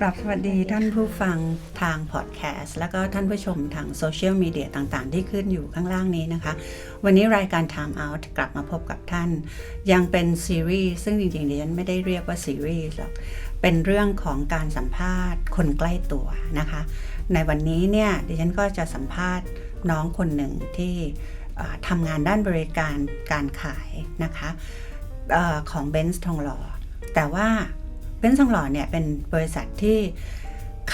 กราบสวัสดีท่านผู้ฟังทางพอดแคสต์แล้วก็ท่านผู้ชมทางโซเชียลมีเดียต่างๆ ที่ขึ้นอยู่ข้างล่างนี้นะคะ วันนี้รายการ Time Out กลับมาพบกับท่าน ยังเป็นซีรีส์ซึ่งจริงๆดิฉันไม่ได้เรียกว่าซีรีส์หรอก เป็นเรื่องของการสัมภาษณ์คนใกล้ตัวนะคะ ในวันนี้เนี่ยดิฉันก็จะสัมภาษณ์น้องคนหนึ่งที่ทำงานด้านบริการการขายนะคะออของเบนซ์ทองหล่อแต่ว่า นซ์ทองหล่อเนี่ยเป็นบริษัทที่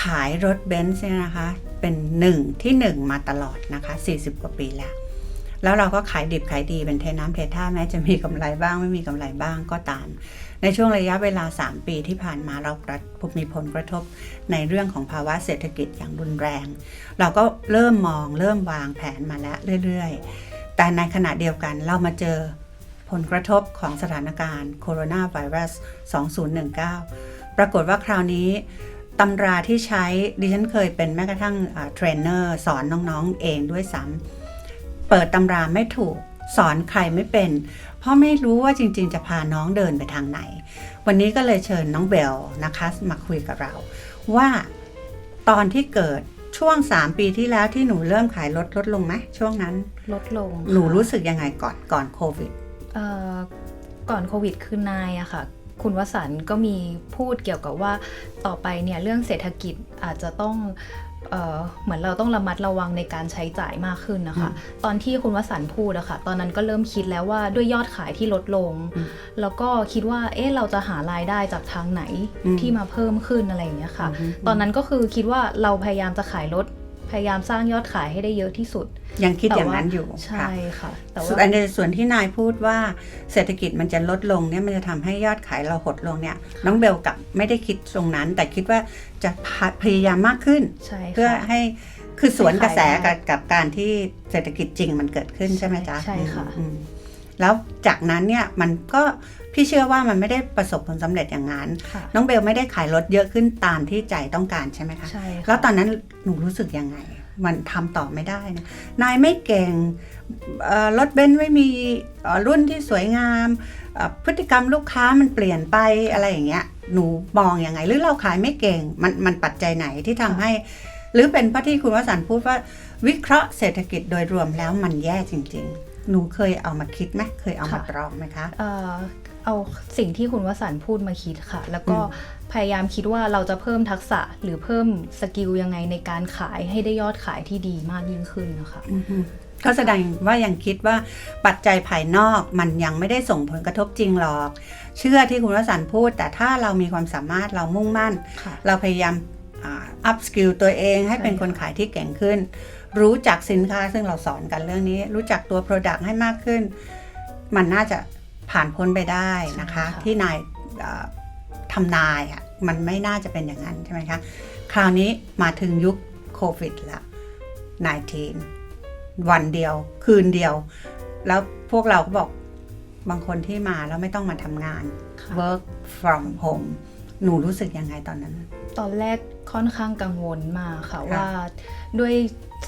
ขายรถเบนซ์เนี่ยนะคะ เป็นหนึ่งที่หนึ่งมาตลอดนะคะ 40 กว่าปีแล้ว แล้วเราก็ขายดิบขายดีเป็นเทน้ำเทท่าแม้จะมีกำไรบ้างไม่มีกำไรบ้างก็ตาม ในช่วงระยะเวลา 3 ปีที่ผ่านมาเราประมีผลกระทบในเรื่องของภาวะเศรษฐกิจอย่างรุนแรง เราก็เริ่มมองเริ่มวางแผนมาแล้วเรื่อย ๆ แต่ในขณะเดียวกันเรามาเจอ ผลกระทบของสถานการณ์โคโรนาไวรัส 2019 ปรากฏว่าคราวนี้ตำราที่ใช้ดิฉันเคยเป็นแม้กระทั่งเทรนเนอร์สอนน้องๆเองด้วยซ้ำเปิดตำราไม่ถูกสอนใครไม่เป็น เพราะไม่รู้ว่าจริงๆ จะพาน้องเดินไปทางไหน วันนี้ก็เลยเชิญน้องเบลนะคะมาคุยกับเรา ว่าตอนที่เกิดช่วง 3 ปีที่แล้วที่หนูเริ่มขายลดลดลงไหมช่วงนั้นลดลง หนูค่ะรู้สึกยังไงก่อนก่อนโควิดเอ่อ ก่อนโควิดคือนายอะค่ะคุณวสันต์ก็มีพูดเกี่ยวกับว่าต่อไปเนี่ยเรื่องเศรษฐกิจอาจจะต้องเอ่อเหมือนเราต้องระมัดระวังในการใช้จ่ายมากขึ้นนะคะ ตอนที่คุณวสันต์พูดอะค่ะ ตอนนั้นก็เริ่มคิดแล้วว่าด้วยยอดขายที่ลดลงอืมแล้วก็คิดว่า เอ๊ะเราจะหารายได้จากทางไหนอืมที่มาเพิ่มขึ้นอะไรอย่างเงี้ยค่ะอืมตอนนั้นก็คือคิดว่าเราพยายามจะขายรถ พยายามสร้างยอดขายให้ได้เยอะที่สุด ยังคิดอย่างแต่ว่านั้นอยู่ใช่ค่ะค่ะแต่ส่วนว่าอันในส่วนที่นายพูดว่าเศรษฐกิจมันจะลดลงเนี่ยมันจะทำให้ยอดขายเราหดลงเนี่ย น้องเบลกลับไม่ได้คิดตรงนั้น แต่คิดว่าจะพยายามมากขึ้นใช่เพื่อค่ะให้คือสวนกระแสให้ขายได้กับกับการที่เศรษฐกิจจริงมันเกิดขึ้นใช่ไหมจ๊ะใช่ค่ะอืม แล้วจากนั้นเนี่ยมันก็พี่เชื่อว่ามันไม่ได้ประสบผลสำเร็จอย่างนั้นค่ะน้องเบลไม่ได้ขายรถเยอะขึ้นตามที่ใจต้องการใช่ไหมคะใช่ค่ะแล้วตอนนั้นหนูรู้สึกยังไง มันทำต่อไม่ได้นะนายไม่เก่งเอ่อรถเบนซ์ไม่มีเอ่อรุ่นที่สวยงามเอ่อพฤติกรรมลูกค้ามันเปลี่ยนไปอะไรอย่างเงี้ยหนูมองยังไง หรือเราขายไม่เก่งมันมันปัจจัยไหนที่ทำให้ หรือเป็นเพราะที่คุณวสันต์พูดว่าวิเคราะห์เศรษฐกิจโดยรวมแล้วมันแย่จริง ๆ หนูเคยเอามาคิดไหมเคยเอามาค่ะตรองไหมคะเอ่อเอาสิ่งที่คุณวสันต์พูดมาคิดค่ะ แล้วก็พยายามคิดว่าเราจะเพิ่มทักษะหรือเพิ่มสกิลยังไงในการขายให้ได้ยอดขายที่ดีมากยิ่งขึ้นนะคะอือฮึก็แสดงว่ายังคิดว่าปัจจัยภายนอกมันยังไม่ได้ส่งผลกระทบจริงหรอก เชื่อที่คุณวสันต์พูด แต่ถ้าเรามีความสามารถเรามุ่งมั่นค่ะเราพยายามอัพสกิลตัวเองให้เป็นใช่คนขายที่เก่งขึ้น รู้จักสินค้าซึ่งเราสอนกันเรื่องนี้ รู้จักตัว Product ให้มากขึ้น มันน่าจะผ่านพ้นไปได้นะคะ ที่นายเอ่อทำนายอะมันไม่น่าจะเป็นอย่างนั้นใช่ไหมคะ คราวนี้มาถึงยุคโควิดละ19 วันเดียว คืนเดียว แล้วพวกเราก็บอกบางคนที่มาแล้วไม่ต้องมาทำงานค่ะ work from home หนูรู้สึกยังไงตอนนั้น ตอนแรกค่อนข้างกังวลมากค่ะค่ะว่าด้วย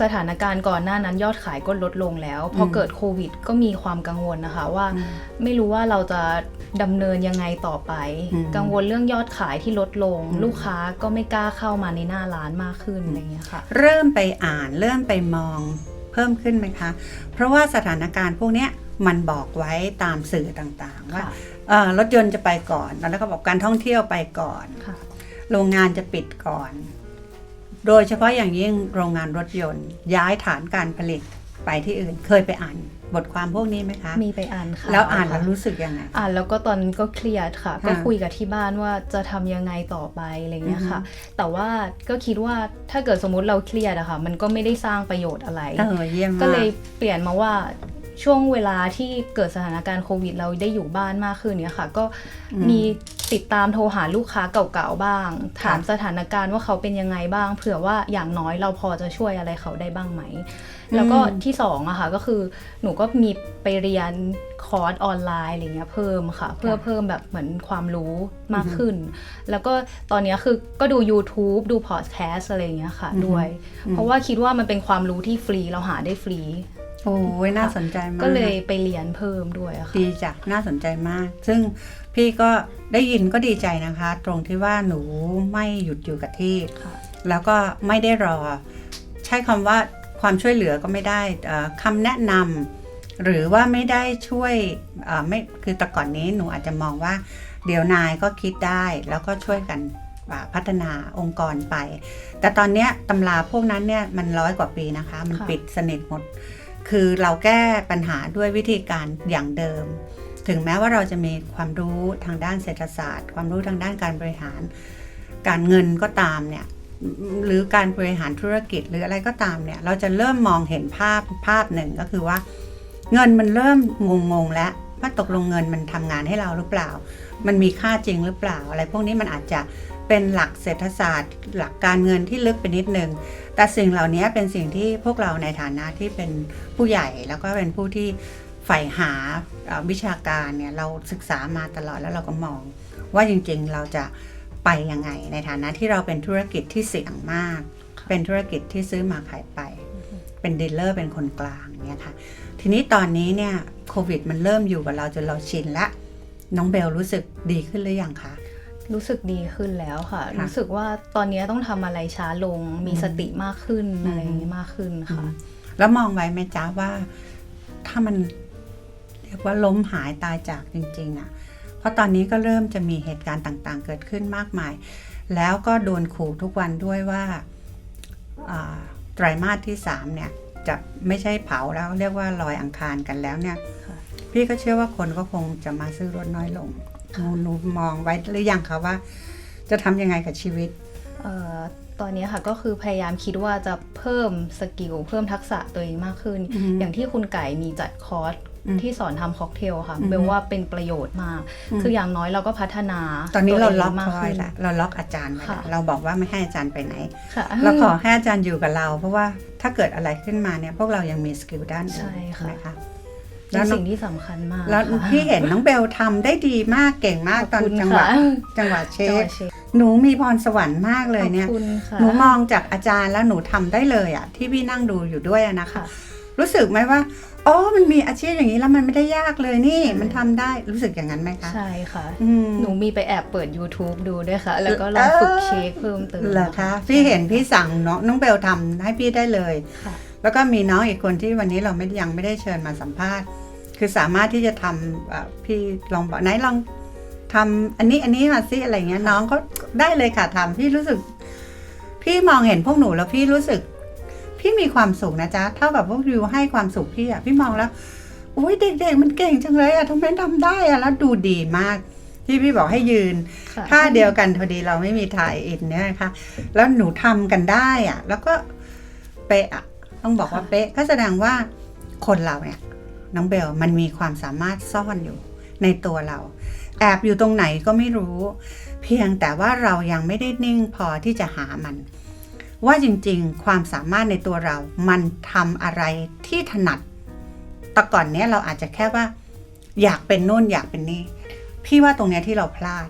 สถานการณ์ก่อนหน้านั้นยอดขายก็ลดลงแล้ว พออมเกิดโควิด ก็มีความกังวลนะคะว่าอืมไม่รู้ว่าเราจะดำเนินยังไงต่อไปอืมกังวลเรื่องยอดขายที่ลดลงอืมลูกค้าก็ไม่กล้าเข้ามาในหน้าร้านมากขึ้นอะไรอย่างเงี้ยค่ะ เริ่มไปอ่านเริ่มไปมองเพิ่มขึ้นไหมคะ เพราะว่าสถานการณ์พวกเนี้ยมันบอกไว้ตามสื่อต่างๆว่าค่ะเอ่อ รถยนต์จะไปก่อน แล้วก็บอกการท่องเที่ยวไปก่อนค่ะโรงงานจะปิดก่อน โดยเฉพาะอย่างยิ่งโรงงานรถยนต์ย้ายฐานการผลิตไปที่อื่น เคยไปอ่านบทความพวกนี้ไหมคะ มีไปอ่านค่ะ แล้วอ่านแล้วค่ะรู้สึกยังไง อ่านแล้วก็ตอนนั้นก็เครียดค่ะค่ะ ก็คุยกับที่บ้านว่าจะทำยังไงต่อไปอะไรเงี้ยค่ะ แต่ว่าก็คิดว่าถ้าเกิดสมมุติเราเครียดอะค่ะ มันก็ไม่ได้สร้างประโยชน์อะไรเออเยี่ยมมากก็เลยเปลี่ยนมาว่า ช่วงเวลาที่เกิดสถานการณ์โควิด เราได้อยู่บ้านมากขึ้นเนี่ยค่ะ ก็อืมมีติดตามโทรหาลูกค้าเก่าๆบ้าง ถามค่ะสถานการณ์ว่าเขาเป็นยังไงบ้าง เผื่อว่าอย่างน้อยเราพอจะช่วยอะไรเขาได้บ้างไหม แล้วก็ที่สองอะค่ะก็คือหนูก็มีไปเรียนคอร์สออนไลน์อะไรเงี้ยเพิ่มค่ะ เพื่อเพิ่มแบบเหมือนความรู้มากขึ้น แล้วก็ตอนเนี้ยคือก็ดู YouTube ดูพอดแคสต์อะไรเงี้ยค่ะอือฮึด้วย เพราะว่าคิดว่ามันเป็นความรู้ที่ฟรีเราหาได้ฟรี โอ้ยน่าสนใจมาก ก็เลยไปเรียนเพิ่มด้วยอะค่ะดีจ้ะน่าสนใจมาก ซึ่งพี่ก็ได้ยินก็ดีใจนะคะ ตรงที่ว่าหนูไม่หยุดอยู่กับที่ค่ะแล้วก็ไม่ได้รอ ใช้คำว่าความช่วยเหลือก็ไม่ได้เอ่อคำแนะนำหรือว่าไม่ได้ช่วยเอ่อไม่คือแต่ก่อนนี้หนูอาจจะมองว่า เดี๋ยวนายก็คิดได้แล้วก็ช่วยกันอ่าพัฒนาองค์กรไป แต่ตอนเนี้ยตำราพวกนั้นเนี่ยมันร้อยกว่าปีนะคะ มันค่ะปิดสนิทหมด คือเราแก้ปัญหาด้วยวิธีการอย่างเดิม ถึงแม้ว่าเราจะมีความรู้ทางด้านเศรษฐศาสตร์ ความรู้ทางด้านการบริหาร การเงินก็ตามเนี่ยหรือการบริหารธุรกิจหรืออะไรก็ตามเนี่ย เราจะเริ่มมองเห็นภาพภาพหนึ่งก็คือว่า เงินมันเริ่มงงๆแล้วว่าตกลงเงินมันทำงานให้เราหรือเปล่า มันมีค่าจริงหรือเปล่า อะไรพวกนี้มันอาจจะ เป็นหลักเศรษฐศาสตร์ หลักการเงินที่ลึกไปนิดนึง แต่สิ่งเหล่านี้เป็นสิ่งที่พวกเราในฐานะที่เป็นผู้ใหญ่แล้วก็เป็นผู้ที่ใฝ่หาเอ่อวิชาการเนี่ยเราศึกษามาตลอดแล้วเราก็มอง ว่าจริงๆเราจะไปยังไง ในฐานะที่เราเป็นธุรกิจที่เสี่ยงมาก เป็นธุรกิจที่ซื้อมาขายไป เป็นดีลเลอร์เป็นคนกลางเนี่ยค่ะทีนี้ตอนนี้เนี่ยโควิดมันเริ่มอยู่กับเราจนเราชินละน้องเบลรู้สึกดีขึ้นหรือยังคะ รู้สึกดีขึ้นแล้วค่ะค่ะ รู้สึกว่าตอนนี้ต้องทำอะไรช้าลง มีอืมสติมากขึ้นอืมอะไรอย่างนี้มากขึ้นค่ะ แล้วมองไว้ไหมจ๊ะว่า ถ้ามันเรียกว่าล้มหายตายจากจริง ๆอะ่ะ เพราะตอนนี้ก็เริ่มจะมีเหตุการณ์ต่างๆ เกิดขึ้นมากมาย แล้วก็โดนขู่ทุกวันด้วยว่าอ่าไตรมาสที่สามเนี่ย จะไม่ใช่เผาแล้วเรียกว่าลอยอังคารกันแล้วเนี่ยค่ะพี่ก็เชื่อว่าคนก็คงจะมาซื้อรถน้อยลง หนูหนูมองไว้หรือยังคะว่า จะทำยังไงกับชีวิต เอ่อตอนนี้ค่ะก็คือพยายามคิดว่าจะเพิ่มสกิลเพิ่มทักษะตัวเองมากขึ้น อือฮึอย่างที่คุณไก่มีจัดคอร์สอืมที่สอนทำค็อกเทลค่ะอือฮึ เบลว่าเป็นประโยชน์มากอืมคืออย่างน้อยเราก็พัฒนาตอนนี้เราล็อกวงเขาไว้ละเราล็อกอาจารย์ไว้ค่ะละเราบอกว่าไม่ให้อาจารย์ไปไหน ค่ะ เราขอให้อาจารย์อยู่กับเรา เพราะว่าถ้าเกิดอะไรขึ้นมาเนี่ยพวกเรายังมีสกิลด้านอื่นใช่ค่ะนะคะ เป็แล้นวน้อสิ่งงที่สำคัญมากแล้วค่ะพี่เห็นน้องเบลทำได้ดีมากเก่งมากตอนขบคุณจังหวะค่จังหวะเชจังหฟวะเชฟหนูมีพรสวรรค์มากเลยเนี่ยขอบคุณค่ะหนูมองจากอาจารย์แล้วหนูทำได้เลยอะที่พี่นั่งดูอยู่ด้วยอะนะคะค่ะรู้สึกไหมว่าอ๋อมันมีอาชีพอย่างนี้แล้วมันไม่ได้ยากเลยนี่ มันทำได้รู้สึกอย่างนั้นไหมคะ ใช่ค่ะอืมหนูมีไปแอบเปิด YouTube ดูด้วยค่ะ แล้วก็ลองฝึกเชคเพิ่มเติมเหรอคะพี่เห็นพี่สั่งน้องน้องเบลทำให้พี่ได้เลยค่ะแล้วก็มีน้องอีกคนที่วันนี้เราไม่ยังไม่ได้เชิญมาสัมภาษณ์ คือสามารถที่จะทำเอ่อพี่ลองบอกไหนลองทำอันนี้อันนี้มาสิอะไรเงี้ยน้องเขาได้เลยค่ะทำพี่รู้สึก พี่มองเห็นพวกหนูแล้วพี่รู้สึก พี่มีความสุขนะจ๊ะเท่ากับพวกยูให้ความสุขพี่อะพี่มองแล้วอุ้ยเด็กๆมันเก่งจังเลยอะทำไมทำได้อะแล้วดูดีมากที่พี่บอกให้ยืนค่ะท่าเดียวกันพอดีเราไม่มีถ่ายอินเนี่ยนะคะแล้วหนูทำกันได้อะแล้วก็เป๊ะอะต้องบอกว่าค่ะเป๊ะก็แสดงว่าคนเราเนี่ย น้องเบลมันมีความสามารถซ่อนอยู่ในตัวเรา แอบอยู่ตรงไหนก็ไม่รู้ เพียงแต่ว่าเรายังไม่ได้นิ่งพอที่จะหามัน ว่าจริงๆ ความสามารถในตัวเรา มันทำอะไรที่ถนัด แต่ก่อนเนี้ยเราอาจจะแค่ว่า อยากเป็นนู่นอยากเป็นนี่ พี่ว่าตรงเนี้ยที่เราพลาด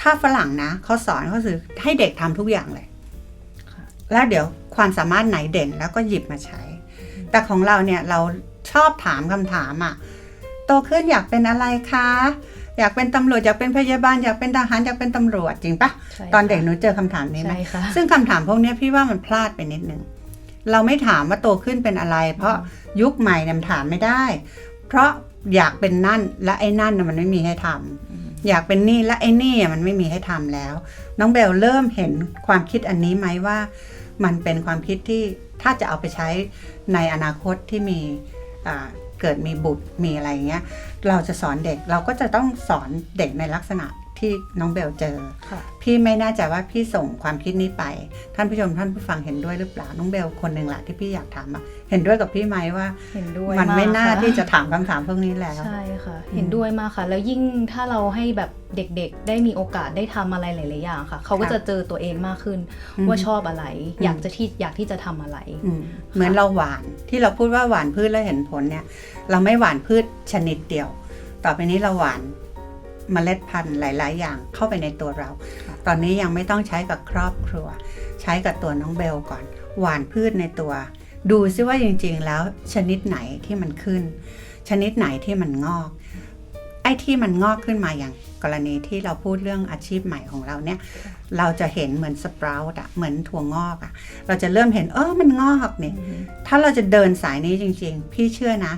ถ้าฝรั่งนะเขาสอนเขาคือให้เด็กทำทุกอย่างเลยค่ะแล้วเดี๋ยวความสามารถไหนเด่นแล้วก็หยิบมาใช้ แต่ของเราเนี่ยเรา ชอบถามคำถามอะ่ะ โตขึ้นอยากเป็นอะไรคะ อยากเป็นตำรวจอยากเป็นพยาบาลอยากเป็นทหารอยากเป็นตำรวจจริงปะใช่ตอนเด็กหค่ะนูเจอคำถามนี้ไหมใช่ค่ะซึ่งคำถามพวกเนี้ยพี่ว่ามันพลาดไปนิดนึงเราไม่ถามว่าโตขึ้นเป็นอะไร เพราะยุคใหม่เนี่ยมันถามไม่ได้ เพราะอยากเป็นนั่นและไอ้นั่นน่ะมันไม่มีให้ทำอยากเป็นนี่และไอ้นี่อะมันไม่มีให้ทำแล้ว น้องเบลเริ่มเห็นความคิดอันนี้ไหมว่า มันเป็นความคิดที่ถ้าจะเอาไปใช้ในอนาคตที่มีอ่า เกิดมีบุตรมีอะไรเงี้ย เราจะสอนเด็กเราก็จะต้องสอนเด็กในลักษณะ ที่น้องเบลเจอค่ะพี่ไม่แน่ใจว่าพี่ส่งความคิดนี้ไป ท่านผู้ชมท่านผู้ฟังเห็นด้วยหรือเปล่า น้องเบลคนหนึ่งแหละที่พี่อยากถามอะเห็นด้วยกับพี่ไหมว่าเห็นด้วยมันไม่กน่าค่ะที่จะถามคำถามพวกนี้แล้ว ใช่ค่ะ เห็นด้วยมากค่ะ แล้วยิ่งถ้าเราให้แบบเด็กๆ ได้มีโอกาสได้ทำอะไรหลายๆอย่างค่ะ เขาก็ครับจะเจอตัวเองมากขึ้นอืมว่าชอบอะไรอืมอยากจะที่อยากที่จะทำอะไรอืมเหมือนเราหวานที่เราพูดว่าหวานพืชแล้วเห็นผลเนี่ย เราไม่หวานพืชชนิดเดียว ต่อไปนี้เราหวาน เมล็ดพันธุ์หลาย ๆ อย่างเข้าไปในตัวเรา ตอนนี้ยังไม่ต้องใช้กับครอบครัว ใช้กับตัวน้องเบลก่อน หวานพืชในตัว ดูซิว่าจริง ๆ แล้วชนิดไหนที่มันขึ้น ชนิดไหนที่มันงอก ไอ้ที่มันงอกขึ้นมาอย่างกรณีที่เราพูดเรื่องอาชีพใหม่ของเราเนี่ย เราจะเห็นเหมือนสปราวต์อะเหมือนถั่วงอกอะเราจะเริ่มเห็นเออมันงอกเนี่ยถ้าเราจะเดินสายนี้จริง ๆ พี่เชื่อนะ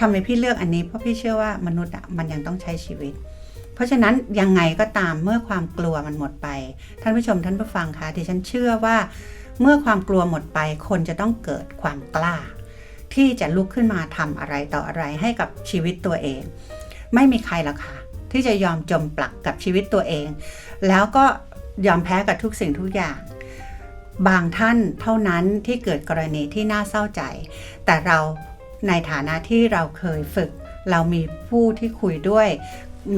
ทำไมพี่เลือกอันนี้เพราะพี่เชื่อว่ามนุษย์อะมันยังต้องใช้ชีวิต เพราะฉะนั้นยังไงก็ตามเมื่อความกลัวมันหมดไป ท่านผู้ชมท่านผู้ฟังคะที่ฉันเชื่อว่า เมื่อความกลัวหมดไปคนจะต้องเกิดความกล้า ที่จะลุกขึ้นมาทำอะไรต่ออะไรให้กับชีวิตตัวเอง ไม่มีใครหรอกค่ะ ที่จะยอมจมปลักกับชีวิตตัวเอง แล้วก็ยอมแพ้กับทุกสิ่งทุกอย่าง บางท่านเท่านั้นที่เกิดกรณีที่น่าเศร้าใจ แต่เราในฐานะที่เราเคยฝึก เรามีผู้ที่คุยด้วย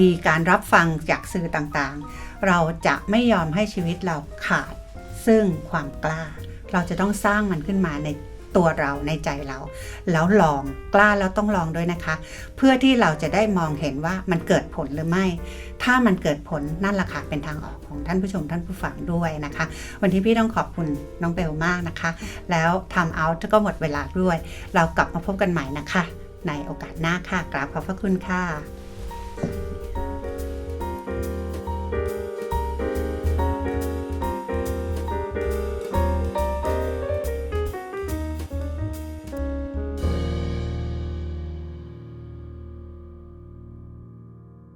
มีการรับฟังจากสื่อต่างๆ เราจะไม่ยอมให้ชีวิตเราขาด ซึ่งความกล้า เราจะต้องสร้างมันขึ้นมาในตัวเราในใจเรา แล้วลองกล้าแล้วต้องลองด้วยนะคะ เพื่อที่เราจะได้มองเห็นว่ามันเกิดผลหรือไม่ ถ้ามันเกิดผลนั่นแหละค่ะเป็นทางออกของท่านผู้ชมท่านผู้ฟังด้วยนะคะ วันที่พี่ต้องขอบคุณน้องเบลมากนะคะ แล้วทำเอาก็หมดเวลาด้วย เรากลับมาพบกันใหม่นะคะ ในโอกาสหน้าค่ะกราบขอบพระคุณค่ะ